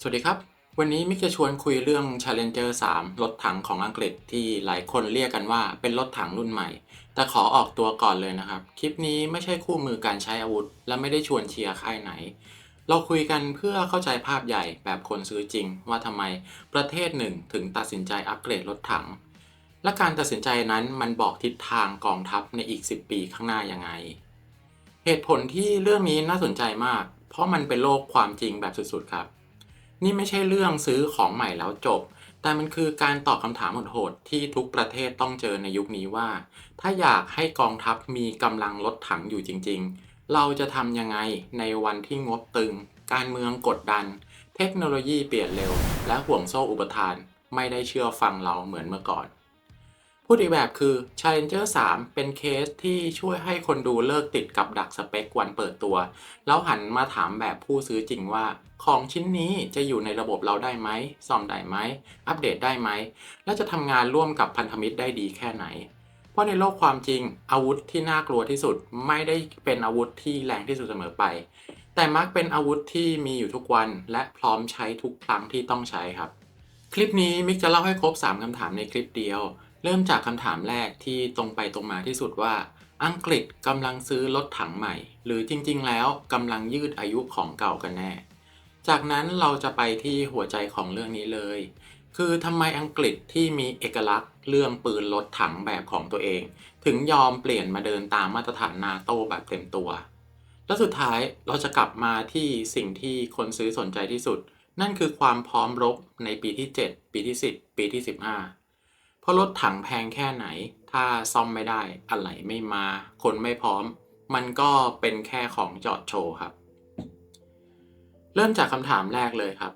สวัสดีครับ วันนี้มิกจะชวนคุยเรื่อง Challenger 3 รถถังของอังกฤษที่หลายคนเรียกกันว่าเป็นรถถังรุ่นใหม่ แต่ขอออกตัวก่อนเลยนะครับ คลิปนี้ไม่ใช่คู่มือการใช้อาวุธ และไม่ได้ชวนเชียร์ค่ายไหน เราคุยกันเพื่อเข้าใจภาพใหญ่แบบคนซื้อจริง ว่าทำไมประเทศหนึ่งถึงตัดสินใจอัปเกรดรถถัง และการตัดสินใจนั้นมันบอกทิศทางกองทัพในอีก 10 ปีข้างหน้ายังไง เหตุผลที่เรื่องนี้น่าสนใจมาก เพราะมันเป็นโลกความจริงแบบสุดๆครับ นี่ไม่ใช่เรื่องซื้อของใหม่แล้วจบ แต่มันคือการตอบคำถามโหดๆที่ทุกประเทศต้องเจอในยุคนี้ว่า ถ้าอยากให้กองทัพมีกำลังลดถังอยู่จริง ๆ เราจะทำยังไงในวันที่งบตึง การเมืองกดดัน เทคโนโลยีเปลี่ยนเร็ว และห่วงโซ่อุปทาน ไม่ได้เชื่อฟังเราเหมือนเมื่อก่อน พูดอีกแบบคือ Challenger 3 เป็นเคสที่ช่วยให้คนดูเลิกติดกับดักสเปควันเปิดตัว แล้วหันมาถามแบบผู้ซื้อจริงว่า ของชิ้นนี้จะอยู่ในระบบเราได้ไหมซ่อมได้ไหม อัปเดตได้ไหม และจะทำงานร่วมกับพันธมิตรได้ดีแค่ไหน เพราะในโลกความจริง อาวุธที่น่ากลัวที่สุดไม่ได้เป็นอาวุธที่แรงที่สุดเสมอไป แต่มักเป็นอาวุธที่มีอยู่ทุกวัน และพร้อมใช้ทุกครั้งที่ต้องใช้ครับ คลิปนี้มิกจะเล่าให้ครบ 3คำถามในคลิปเดียว เริ่มจากคำถามแรกที่ตรงไปตรงมาที่สุดว่า อังกฤษกำลังซื้อรถถังใหม่ หรือจริงๆ แล้วกำลังยืดอายุของเก่ากันแน่ จากนั้นเราจะไปที่หัวใจของเรื่องนี้เลย คือทำไมอังกฤษที่มีเอกลักษณ์ เรื่องปืนรถถังแบบของตัวเอง ถึงยอมเปลี่ยนมาเดินตามมาตรฐานนาโต้แบบเต็มตัว และสุดท้ายเราจะกลับมาที่สิ่งที่คนซื้อสนใจที่สุด นั่นคือความพร้อมรบในปีที่ 7 ปีที่ 10 ปีที่ 15 ราะรถถังแพงแค่ไหน ถ้าซ่อมไม่ได้อะไหล่ไม่มา คนไม่พร้อม มันก็เป็นแค่ของจอดโชว์ครับ เริ่มจากคำถามแรกเลยครับ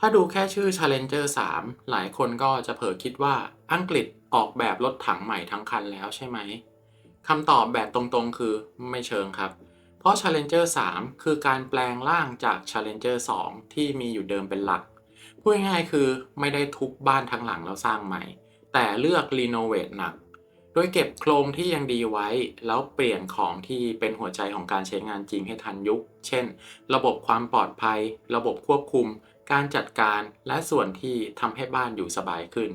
ถ้าดูแค่ชื่อ Challenger 3 หลายคนก็จะเผลอคิดว่าอังกฤษออกแบบรถถังใหม่ทั้งคันแล้วใช่ไหมคำตอบแบบตรงๆคือไม่เชิงครับ เพราะ Challenger 3 คือการแปลงร่างจาก Challenger 2 ที่มีอยู่เดิมเป็นหลักพูดง่ายคือไม่ได้ทุบบ้านทั้งหลังแล้วสร้างใหม่ แต่เลือกรีโนเวทหนัก โดยเก็บโครงที่ยังดีไว้ แล้วเปลี่ยนของที่เป็นหัวใจของการใช้งานจริงให้ทันยุค เช่น ระบบความปลอดภัย ระบบควบคุม การจัดการ และส่วนที่ทำให้บ้านอยู่สบายขึ้น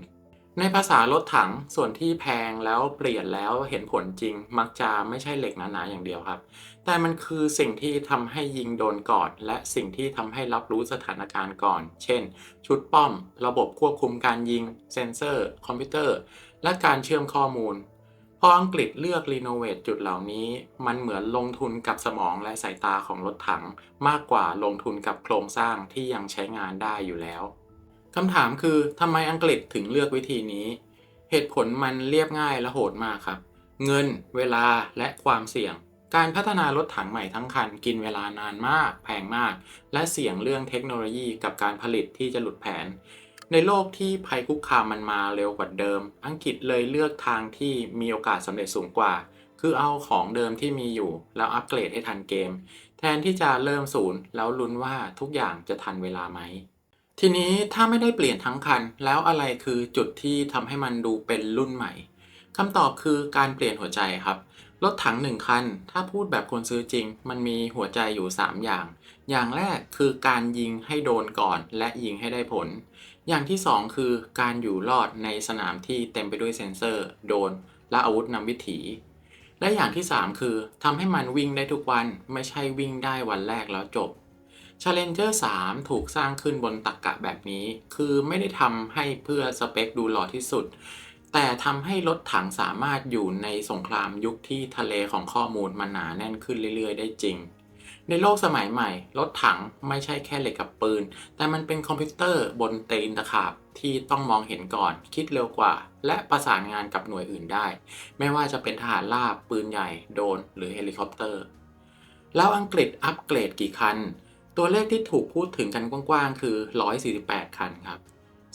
ในภาษารถถังส่วนที่แพงแล้วเปลี่ยนแล้วเห็นผลจริง มักจะไม่ใช่เหล็กหนาๆอย่างเดียวครับ แต่มันคือสิ่งที่ทำให้ยิงโดนก่อน และสิ่งที่ทำให้รับรู้สถานการณ์ก่อน เช่น ชุดป้อม ระบบควบคุมการยิง เซนเซอร์ คอมพิวเตอร์ และการเชื่อมข้อมูลพออังกฤษเลือกรีโนเวทจุดเหล่านี้ มันเหมือนลงทุนกับสมองและสายตาของรถถัง มากกว่าลงทุนกับโครงสร้างที่ยังใช้งานได้อยู่แล้ว คำถามคือทำไมอังกฤษถึงเลือกวิธีนี้ เหตุผลมันเรียบง่ายและโหดมากครับ เงิน เวลาและความเสี่ยง การพัฒนารถถังใหม่ทั้งคัน กินเวลานานมาก แพงมาก และเสี่ยงเรื่องเทคโนโลยีกับการผลิตที่จะหลุดแผน ในโลกที่ภัยคุกคามมันมาเร็วกว่าเดิม อังกฤษเลยเลือกทางที่มีโอกาสสำเร็จสูงกว่า คือเอาของเดิมที่มีอยู่ แล้วอัปเกรดให้ทันเกม แทนที่จะเริ่มศูนย์แล้วลุ้นว่าทุกอย่างจะทันเวลาไหม ทีนี้ถ้าไม่ได้เปลี่ยนทั้งคัน แล้วอะไรคือจุดที่ทำให้มันดูเป็นรุ่นใหม่คำตอบคือการเปลี่ยนหัวใจครับ รถถังหนึ่งคัน ถ้าพูดแบบคนซื้อจริง มันมีหัวใจอยู่ 3 อย่าง อย่างแรกคือการยิงให้โดนก่อนและยิงให้ได้ผล อย่างที่ 2 คือการอยู่รอดในสนามที่เต็มไปด้วยเซ็นเซอร์ โดน และอาวุธนำวิถี และอย่างที่ 3 คือทำให้มันวิ่งได้ทุกวันไม่ใช่วิ่งได้วันแรกแล้วจบ Challenger 3 ถูกสร้างขึ้นบนตรกกะแบบนี้ คือไม่ได้ทำให้เพื่อสเปคดูหล่อที่สุด แต่ทำให้รถถังสามารถอยู่ในสงครามยุคที่ทะเลของข้อมูลมันหนาแน่นขึ้นเรื่อย ๆ ได้จริง ในโลกสมัยใหม่ รถถังไม่ใช่แค่เหล็กกับปืน แต่มันเป็นคอมพิวเตอร์บนตีนตะขาบที่ต้องมองเห็นก่อน คิดเร็วกว่า และประสานงานกับหน่วยอื่นได้ ไม่ว่าจะเป็นทหารราบปืนใหญ่โดรนหรือเฮลิคอปเตอร์ แล้วอังกฤษอัปเกรดกี่คัน ตัวเลขที่ถูกพูดถึงกันกว้างๆ คือ 148 คันครับ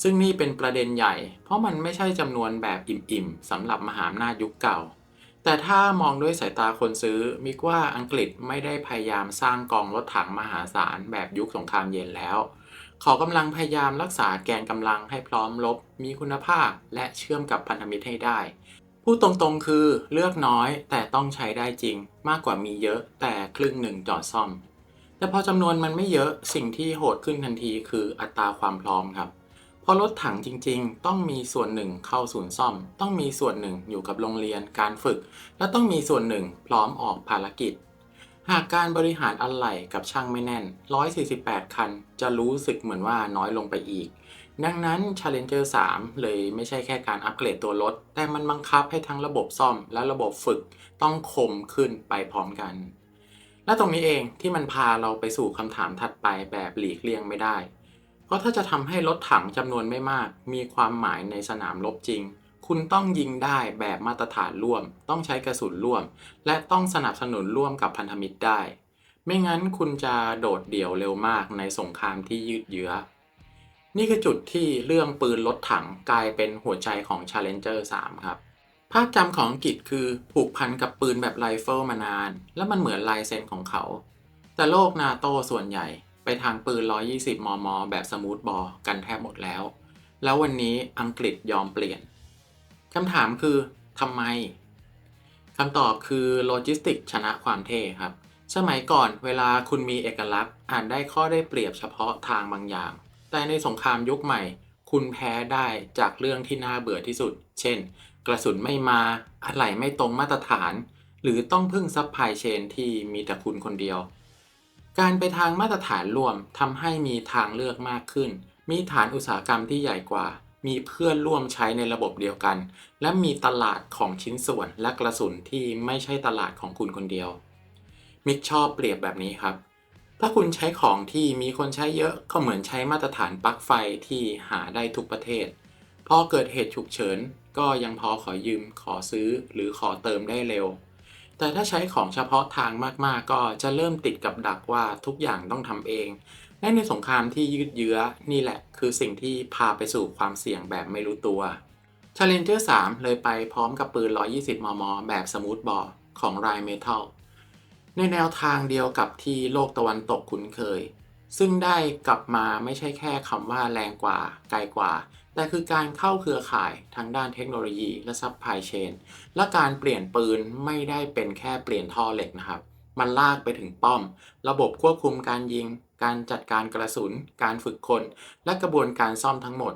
ซึ่งนี่เป็นประเด็นใหญ่ เพราะมันไม่ใช่จำนวนแบบอิ่มๆสำหรับมหาอำนาจยุคเก่า แต่ถ้ามองด้วยสายตาคนซื้อมิกว่าอังกฤษไม่ได้พยายามสร้างกองรถถังมหาศาลแบบยุคสงครามเย็นแล้ว เขากำลังพยายามรักษาแกนกำลังให้พร้อมรบมีคุณภาพ และเชื่อมกับพันธมิตรให้ได้พูดตรงๆคือเลือกน้อยแต่ต้องใช้ได้จริงมากกว่ามีเยอะแต่ครึ่งหนึ่งจอดซ่อม แต่พอจำนวนมันไม่เยอะสิ่งที่โหดขึ้นทันทีคืออัตราความพร้อมครับพราะรถถังจริงๆ ต้องมีส่วนหนึ่งเข้าศูนย์ซ่อม ต้องมีส่วนหนึ่งอยู่กับโรงเรียนการฝึก และต้องมีส่วนหนึ่งพร้อมออกภารกิจ หากการบริหารอะไหล่กับช่างไม่แน่น 148 คัน จะรู้สึกเหมือนว่าน้อยลงไปอีก ดังนั้น Challenger 3 เลยไม่ใช่แค่การอัปเกรดตัวรถ แต่มันบังคับให้ทั้งระบบซ่อมและระบบฝึก ต้องคมขึ้นไปพร้อมกัน และตรงนี้เองที่มันพาเราไปสู่คำถามถัดไปแบบหลีกเลี่ยงไม่ได้ เพราะถ้าจะทำให้รถถังจำนวนไม่มาก มีความหมายในสนามรบจริง คุณต้องยิงได้แบบมาตรฐานร่วม ต้องใช้กระสุนร่วม และต้องสนับสนุนร่วมกับพันธมิตรได้ ไม่งั้นคุณจะโดดเดี่ยวเร็วมากในสงครามที่ยืดเยื้อ นี่คือจุดที่เรื่องปืนรถถังกลายเป็นหัวใจของ Challenger 3 ครับ ภาพจำของอังกฤษคือผูกพันกับปืนแบบไรเฟิลมานาน และมันเหมือนลายเซ็นของเขา แต่โลกนาโตส่วนใหญ่ไปทางปืน 120 มม แบบสมูทบอลกันแทบหมดแล้ว แล้ววันนี้อังกฤษยอมเปลี่ยนคำถามคือทำไมคำตอบคือโลจิสติกชนะความเท่ครับ สมัยก่อนเวลาคุณมีเอกลักษณ์อาจได้ข้อได้เปรียบเฉพาะทางบางอย่าง แต่ในสงครามยุคใหม่ คุณแพ้ได้จากเรื่องที่น่าเบื่อที่สุด เช่นกระสุนไม่มาอะไหล่ไม่ตรงมาตรฐาน หรือต้องพึ่งซัพพลายเชนที่มีแต่คุณคนเดียว การไปทางมาตรฐานรวมทำให้มีทางเลือกมากขึ้น มีฐานอุตสาหกรรมที่ใหญ่กว่า มีเพื่อนร่วมใช้ในระบบเดียวกัน และมีตลาดของชิ้นส่วนและกระสุนที่ไม่ใช่ตลาดของคุณคนเดียว มิกชอบเปรียบแบบนี้ครับถ้าคุณใช้ของที่มีคนใช้เยอะก็เหมือนใช้มาตรฐานปลั๊กไฟที่หาได้ทุกประเทศ พอเกิดเหตุฉุกเฉิน ก็ยังพอขอยืมขอซื้อหรือขอเติมได้เร็ว แต่ถ้าใช้ของเฉพาะทางมากๆ ก็จะเริ่มติดกับดักว่าทุกอย่างต้องทำเอง และในสงครามที่ยืดเยื้อนี่แหละ คือสิ่งที่พาไปสู่ความเสี่ยงแบบไม่รู้ตัว Challenger 3 เลยไปพร้อมกับปืน 120 มม แบบสมูทบอลของ r i Metal ในแนวทางเดียวกับที่โลกตะวันตกคุ้นเคย ซึ่งได้กลับมาไม่ใช่แค่คำว่าแรงกว่า ไกลกว่า แต่คือการเข้าเครือข่ายทางด้านเทคโนโลยีและซัพพลายเชนและการเปลี่ยนปืนไม่ได้เป็นแค่เปลี่ยนท่อเหล็กนะครับ มันลากไปถึงป้อม ระบบควบคุมการยิง การจัดการกระสุน การฝึกคน และกระบวนการซ่อมทั้งหมด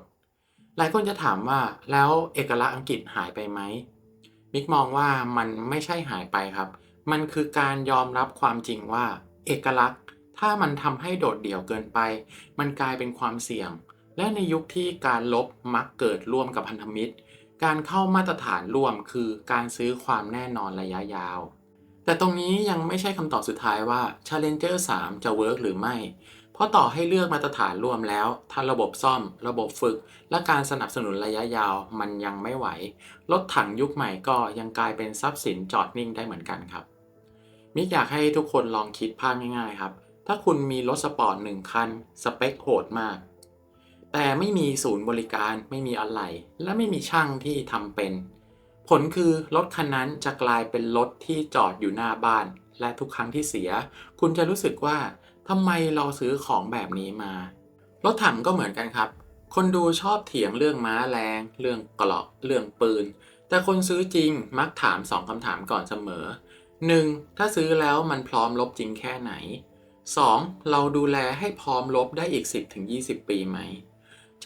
หลายคนจะถามว่าแล้วเอกลักษณ์อังกฤษหายไปไหมมิกมองว่ามันไม่ใช่หายไปครับ มันคือการยอมรับความจริงว่า เอกลักษณ์ ถ้ามันทำให้โดดเดี่ยวเกินไป มันกลายเป็นความเสี่ยง และในยุคที่การลบมักเกิดร่วมกับพันธมิตร การเข้ามาตรฐานร่วมคือการซื้อความแน่นอนระยะยาว แต่ตรงนี้ยังไม่ใช่คำตอบสุดท้ายว่า Challenger 3 จะเวิร์กหรือไม่ เพราะต่อให้เลือกมาตรฐานร่วมแล้วถ้าระบบซ่อม ระบบฝึก และการสนับสนุนระยะยาวมันยังไม่ไหว รถถังยุคใหม่ก็ยังกลายเป็นทรัพย์สินจอดนิ่งได้เหมือนกันครับ มิกอยากให้ทุกคนลองคิดภาพง่ายๆครับ ถ้าคุณมีรถสปอร์ตหนึ่งคัน สเปคโหดมาก แต่ไม่มีศูนย์บริการไม่มีอะไหล่และไม่มีช่างที่ทำเป็น ผลคือรถคันนั้นจะกลายเป็นรถที่จอดอยู่หน้าบ้าน และทุกครั้งที่เสีย คุณจะรู้สึกว่าทำไมเราซื้อของแบบนี้มา รถถังก็เหมือนกันครับ คนดูชอบเถียงเรื่องม้าแรง เรื่องกราะเรื่องปืน แต่คนซื้อจริงมักถามสองคำถามก่อนเสมอ 1. ถ้าซื้อแล้วมันพร้อมลบจริงแค่ไหน 2. เราดูแลให้พร้อมลบได้อีก 10-20 ปีไหม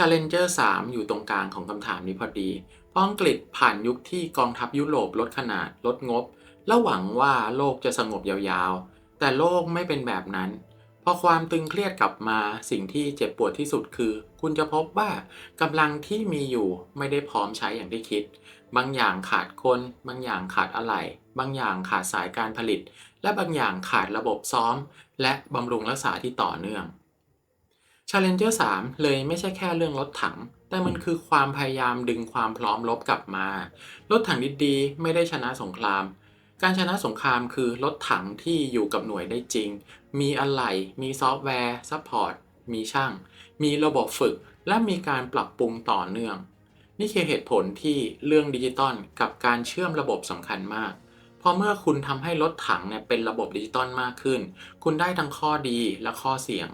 Challenger 3 อยู่ตรงกลางของคำถามนี้พอดี เพราะอังกฤษผ่านยุคที่กองทัพยุโรปลดขนาดลดงบ และหวังว่าโลกจะสงบยาวๆ แต่โลกไม่เป็นแบบนั้น พอความตึงเครียดกลับมาสิ่งที่เจ็บปวดที่สุดคือ คุณจะพบว่ากำลังที่มีอยู่ไม่ได้พร้อมใช้อย่างที่คิด บางอย่างขาดคน บางอย่างขาดอะไหล่บางอย่างขาดสายการผลิต และบางอย่างขาดระบบซ้อม และบำรุงรักษาที่ต่อเนื่อง Challenger 3 เลยไม่ใช่แค่เรื่องรถถัง แต่มันคือความพยายามดึงความพร้อมรบกลับมา รถถังดีๆ ไม่ได้ชนะสงคราม การชนะสงครามคือรถถังที่อยู่กับหน่วยได้จริง มีอะไหล่ มีซอฟต์แวร์ ซัพพอร์ต มีช่าง มีระบบฝึก และมีการปรับปรุงต่อเนื่อง นี่คือเหตุผลที่เรื่องดิจิตอลกับการเชื่อมระบบสำคัญมากพราะเมื่อคุณทำให้รถถังเนี่ยเป็นระบบดิจิตอลมากขึ้น คุณได้ทั้งข้อดีและข้อเสี่ยง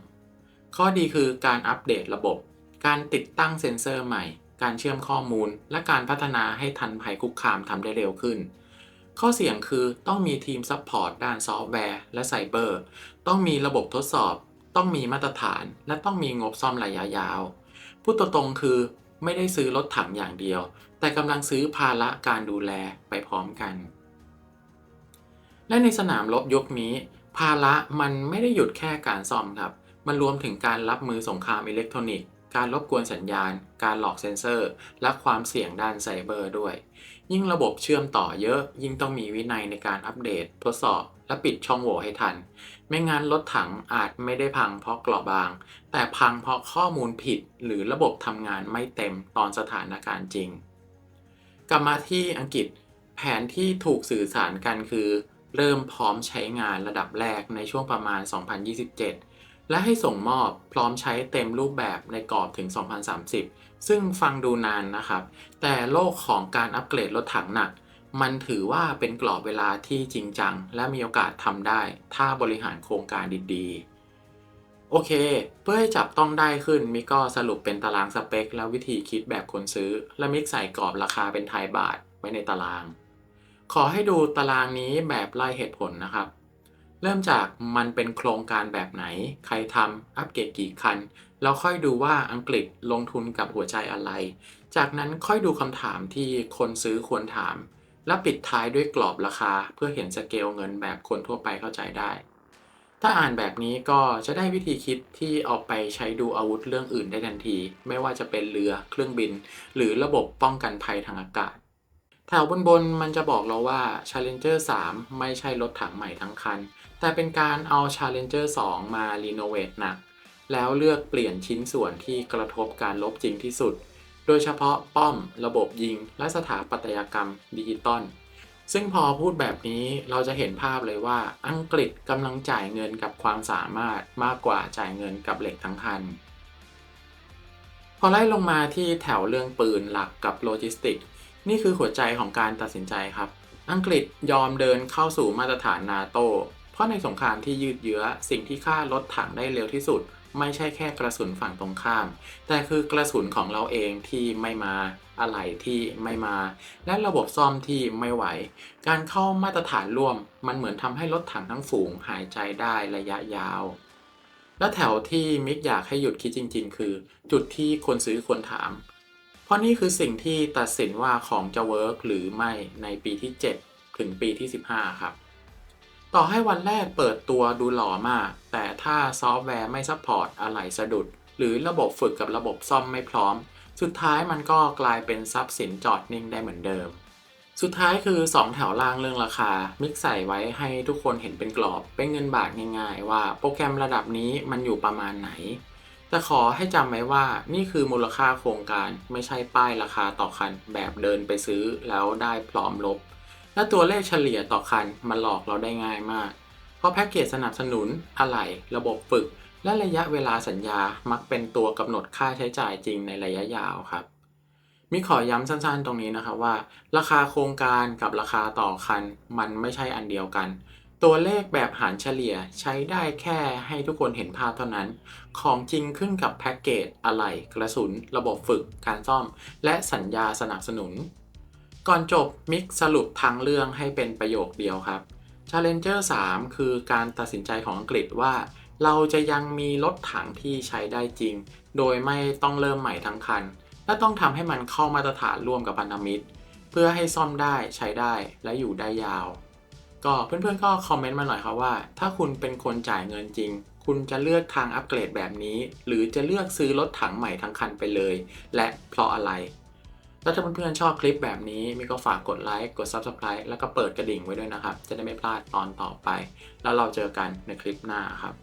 ข้อดีคือการอัปเดตระบบ การติดตั้งเซ็นเซอร์ใหม่ การเชื่อมข้อมูล และการพัฒนาให้ทันภัยคุกคามทำได้เร็วขึ้น ข้อเสี่ยงคือต้องมีทีมซัพพอร์ตด้านซอฟต์แวร์และไซเบอร์ ต้องมีระบบทดสอบ ต้องมีมาตรฐาน และต้องมีงบซ่อมระยะยาว พูดตรงๆคือไม่ได้ซื้อรถถังอย่างเดียว แต่กำลังซื้อภาระการดูแลไปพร้อมกัน และในสนามรบยุคนี้ ภาระมันไม่ได้หยุดแค่การซ่อมครับ มันรวมถึงการรับมือสงครามอิเล็กทรอนิกส์ การรบกวนสัญญาณ การหลอกเซ็นเซอร์ และความเสี่ยงด้านไซเบอร์ด้วย ยิ่งระบบเชื่อมต่อเยอะ ยิ่งต้องมีวินัยในการอัปเดต ทดสอบ และปิดช่องโหว่ให้ทัน ไม่งั้นรถถังอาจไม่ได้พังเพราะเกราะบาง แต่พังเพราะข้อมูลผิด หรือระบบทำงานไม่เต็มตอนสถานการณ์จริง กลับมาที่อังกฤษ แผนที่ถูกสื่อสารกันคือ เริ่มพร้อมใช้งานระดับแรกในช่วงประมาณ 2027 และให้ส่งมอบพร้อมใช้เต็มรูปแบบในกรอบถึง 2030 ซึ่งฟังดูนานนะครับ แต่โลกของการอัปเกรดรถถังหนัก มันถือว่าเป็นกรอบเวลาที่จริงจัง และมีโอกาสทำได้ ถ้าบริหารโครงการดีๆ โอเค เพื่อให้จับต้องได้ขึ้นมิกก็สรุปเป็นตารางสเปค และวิธีคิดแบบคนซื้อ และมิกใส่กรอบราคาเป็นไทยบาทไว้ในตาราง ขอให้ดูตารางนี้แบบไล่เหตุผลนะครับ เริ่มจากมันเป็นโครงการแบบไหน ใครทำ อัปเกรดกี่คัน แล้วค่อยดูว่าอังกฤษลงทุนกับหัวใจอะไร จากนั้นค่อยดูคำถามที่คนซื้อควรถาม และปิดท้ายด้วยกรอบราคา เพื่อเห็นสเกลเงินแบบคนทั่วไปเข้าใจได้ ถ้าอ่านแบบนี้ก็จะได้วิธีคิดที่เอาไปใช้ดูอาวุธเรื่องอื่นได้ทันที ไม่ว่าจะเป็นเรือ เครื่องบิน หรือระบบป้องกันภัยทางอากาศแถวบนๆมันจะบอกเราว่า Challenger 3 ไม่ใช่รถถังใหม่ทั้งคัน แต่เป็นการเอา Challenger 2 มารีโนเวทหนัก แล้วเลือกเปลี่ยนชิ้นส่วนที่กระทบการลบจริงที่สุด โดยเฉพาะป้อม ระบบยิง และสถาปัตยกรรมดิจิตอลซึ่งพอพูดแบบนี้เราจะเห็นภาพเลยว่าอังกฤษกำลังจ่ายเงินกับความสามารถมากกว่าจ่ายเงินกับเหล็กทั้งคัน พอไล่ลงมาที่แถวเรื่องปืนหลักกับโลจิสติก นี่คือหัวใจของการตัดสินใจครับ อังกฤษยอมเดินเข้าสู่มาตรฐานนาโต เพราะในสงครามที่ยืดเยื้อสิ่งที่ฆ่ารถถังได้เร็วที่สุด ไม่ใช่แค่กระสุนฝั่งตรงข้าม แต่คือกระสุนของเราเองที่ไม่มาอะไหล่ที่ไม่มา และระบบซ่อมที่ไม่ไหว การเข้ามาตรฐานร่วม มันเหมือนทำให้รถถังทั้งฝูงหายใจได้ระยะยาว และแถวที่มิกอยากให้หยุดคิดจริง ๆ คือ จุดที่คนซื้อควรถาม เพราะนี่คือสิ่งที่ตัดสินว่าของจะเวิร์กหรือไม่ในปีที่ 7 ถึงปีที่ 15 ครับ ต่อให้วันแรกเปิดตัวดูหล่อมาก แต่ถ้าซอฟต์แวร์ไม่ซัพพอร์ตอะไหล่สะดุด หรือระบบฝึกกับระบบซ่อมไม่พร้อม สุดท้ายมันก็กลายเป็นทรัพย์สินจอดนิ่งได้เหมือนเดิม สุดท้ายคือ 2 แถวล่างเรื่องราคา มิกใส่ไว้ให้ทุกคนเห็นเป็นกรอบ เป็นเงินบาทง่ายๆ ว่าโปรแกรมระดับนี้มันอยู่ประมาณไหน แต่ขอให้จำไว้ว่านี่คือมูลค่าโครงการไม่ใช่ป้ายราคาต่อคันแบบเดินไปซื้อแล้วได้พร้อมลบ และตัวเลขเฉลี่ยต่อคันมันหลอกเราได้ง่ายมาก เพราะแพ็กเกจสนับสนุนอะไหล่ระบบฝึก และระยะเวลาสัญญามักเป็นตัวกำหนดค่าใช้จ่ายจริงในระยะยาวครับมิขอย้ำสั้นๆตรงนี้นะครับว่า ราคาโครงการกับราคาต่อคันมันไม่ใช่อันเดียวกัน ตัวเลขแบบหารเฉลี่ยใช้ได้แค่ให้ทุกคนเห็นภาพเท่านั้น ของจริงขึ้นกับแพ็กเกจอะไหล่กระสุน ระบบฝึก การซ่อม และสัญญาสนับสนุน ก่อนจบมิกสรุปทั้งเรื่องให้เป็นประโยคเดียวครับ Challenger 3 คือการตัดสินใจของอังกฤษว่า เราจะยังมีรถถังที่ใช้ได้จริง โดยไม่ต้องเริ่มใหม่ทั้งคัน และต้องทำให้มันเข้ามาตรฐานร่วมกับพันธมิตร เพื่อให้ซ่อมได้ใช้ได้และอยู่ได้ยาว ก็เพื่อนๆก็คอมเมนต์มาหน่อยครับว่า ถ้าคุณเป็นคนจ่ายเงินจริง คุณจะเลือกทางอัปเกรดแบบนี้ หรือจะเลือกซื้อรถถังใหม่ทั้งคันไปเลย และเพราะอะไร แล้วถ้าเพื่อนๆชอบคลิปแบบนี้มิก็ฝากกดไลค์กด Subscribe แล้วก็เปิดกระดิ่งไว้ด้วยนะครับ จะได้ไม่พลาดตอนต่อไป แล้วเราเจอกันในคลิปหน้าครับ